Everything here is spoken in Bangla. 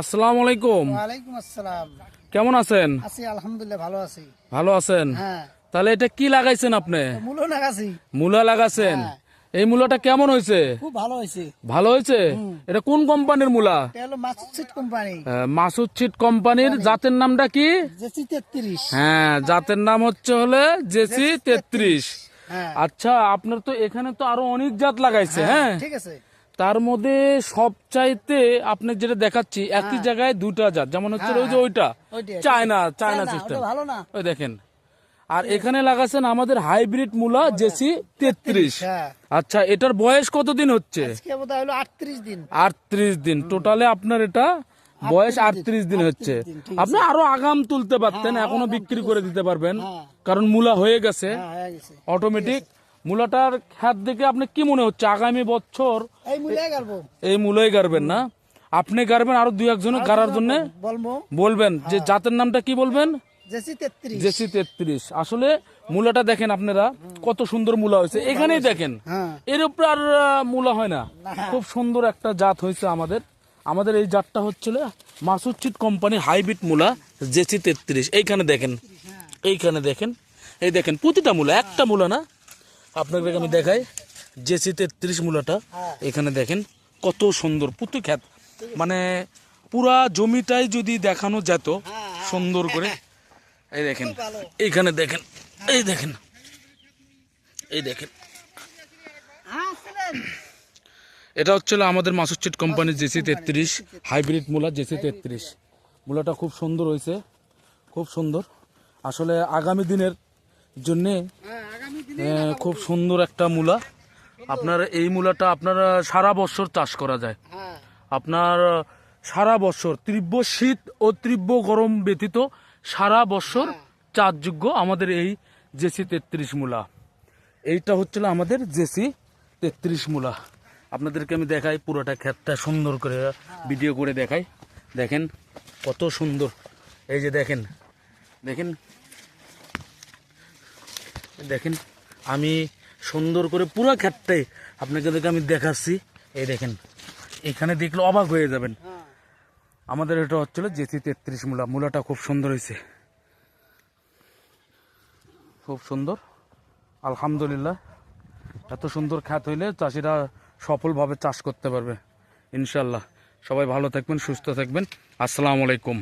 আসসালামু আলাইকুম। ওয়ালাইকুম আসসালাম। কেমন আছেন? আছি আলহামদুলিল্লাহ ভালো আছি। ভালো আছেন? হ্যাঁ। তাহলে এটা কি লাগাইছেন আপনি? মূলো লাগাছি। মূলা লাগাছেন? এই মূলাটা কেমন হয়েছে? খুব ভালো হয়েছে। ভালো হয়েছে? এটা কোন কোম্পানির মূলা? মাসুদ কোম্পানি। মাসুদ কোম্পানির জাতের নামটা কি? জেসি তেত্রিশ। হ্যাঁ জাতের নাম হচ্ছে হলে জেসি তেত্রিশ। হ্যাঁ। আচ্ছা আপনার তো এখানে তো আরও অনেক জাত লাগাইছে হ্যাঁ? ঠিক আছে। তার মধ্যে সবচাইতে আপনি যেটা দেখাচ্ছি একই জায়গায় দুটা জাত যেমন হচ্ছে ওই যে ওইটা। ওইটা, চায়না চায়না সিস্টেম ওই দেখেন। আর এখানে লাগাছেন আমাদের হাইব্রিড মূলা জেসি তেত্রিশ। হ্যাঁ। আচ্ছা এটার বয়স কতদিন হচ্ছে? আটত্রিশ দিন। টোটালে আপনার এটা বয়স আটত্রিশ দিন হচ্ছে। আপনি আরও আগাম তুলতে পারতেন এখনও বিক্রি করে দিতে পারবেন। হ্যাঁ। কারণ মূলা হয়ে হ্যাঁ হয়ে গেছে। অটোমেটিক মূলাটার খ্যাত দেখে আপনি কি মনে হচ্ছে? আগামী বছর এই মূলাই গাড়বেন না? আপনি গাড়বেন আরও দুই একজন গাড়ার জন্য? বলবেন। যে জাতের নামটা কি বলবেন? জেসি তেত্রিশ। আসলে মূলাটা দেখেন আপনারা কত সুন্দর মূলা হয়েছে। এখানেই দেখেন হ্যাঁ। এর উপরে আর মূলা হয় না। খুব সুন্দর একটা জাত হয়েছে আমাদের। আমাদের এই জাতটা হচ্ছিল মাসুচিট কোম্পানির হাইব্রিড মূলা জেসি তেত্রিশ। এইখানে দেখেন এইখানে দেখেন। এই দেখেন প্রতিটা মূলা একটা মূলা না? আপনাকে আমি দেখাই জেসি তেত্রিশ মূলাটা। এখানে দেখেন কত সুন্দর, পুতু খ্যাত। মানে পুরা জমিটাই যদি দেখানো যেত সুন্দর করে। এই দেখেন, এইখানে দেখেন, এই দেখেন এই দেখেন। এটা হচ্ছিল আমাদের মাসুচিট কোম্পানির জেসি তেত্রিশ, হাইব্রিড মূলা জেসি তেত্রিশ। মূলাটা খুব সুন্দর হয়েছে, খুব সুন্দর। আসলে আগামী দিনের জন্যে হ্যাঁ খুব সুন্দর একটা মূলা। আপনার এই মূলাটা আপনার সারা বছর চাষ করা যায়। হ্যাঁ। আপনার সারা বছর তীব্র শীত ও তীব্র গরম ব্যতীত সারা বছর চাষযোগ্য আমাদের এই জেসি তেত্রিশ মূলা। এইটা হচ্ছিল আমাদের জেসি তেত্রিশ মূলা। আপনাদেরকে আমি দেখাই পুরোটা ক্ষেতটা সুন্দর করে ভিডিও করে দেখাই। দেখেন কত সুন্দর। এই যে দেখেন দেখেন দেখেন, আমি সুন্দর করে পুরো ক্ষেতটাই আপনাকে দেখে আমি দেখাচ্ছি। এই দেখেন, এখানে দেখলে অবাক হয়ে যাবেন। আমাদের এটা হচ্ছিল জেসি তেত্রিশ মূলা। মূলাটা খুব সুন্দর হয়েছে। খুব সুন্দর। আলহামদুলিল্লাহ। এত সুন্দর খ্যাত হইলে চাষিরা সফলভাবে চাষ করতে পারবে। ইনশাল্লাহ সবাই ভালো থাকবেন, সুস্থ থাকবেন। আসসালামু আলাইকুম।